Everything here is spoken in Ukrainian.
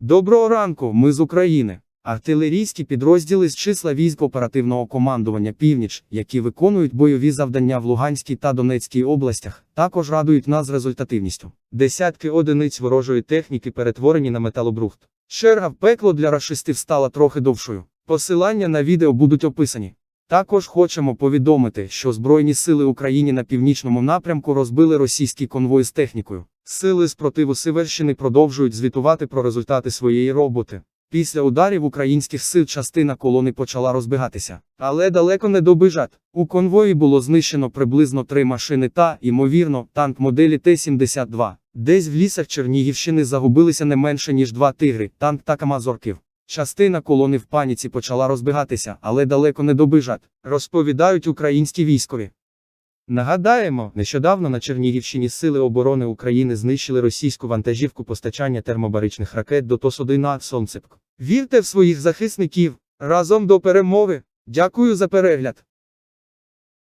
Доброго ранку, ми з України. Артилерійські підрозділи з числа військ оперативного командування Північ, які виконують бойові завдання в Луганській та Донецькій областях, також радують нас результативністю. Десятки одиниць ворожої техніки перетворені на металобрухт. Черга в пекло для рашистів стала трохи довшою. Посилання на відео будуть описані. Також хочемо повідомити, що Збройні сили України на північному напрямку розбили російський конвой з технікою. Сили спротиву Сиверщини продовжують звітувати про результати своєї роботи. Після ударів українських сил частина колони почала розбігатися, але далеко не добіжать. У конвої було знищено приблизно три машини та, ймовірно, танк моделі Т-72. Десь в лісах Чернігівщини загубилися не менше ніж два тигри, танк та камазорків. Частина колони в паніці почала розбігатися, але далеко не добіжать, розповідають українські військові. Нагадаємо, нещодавно на Чернігівщині Сили оборони України знищили російську вантажівку постачання термобаричних ракет до ТОС-1 «Сонцепк». Вірте в своїх захисників! Разом до перемоги! Дякую за перегляд!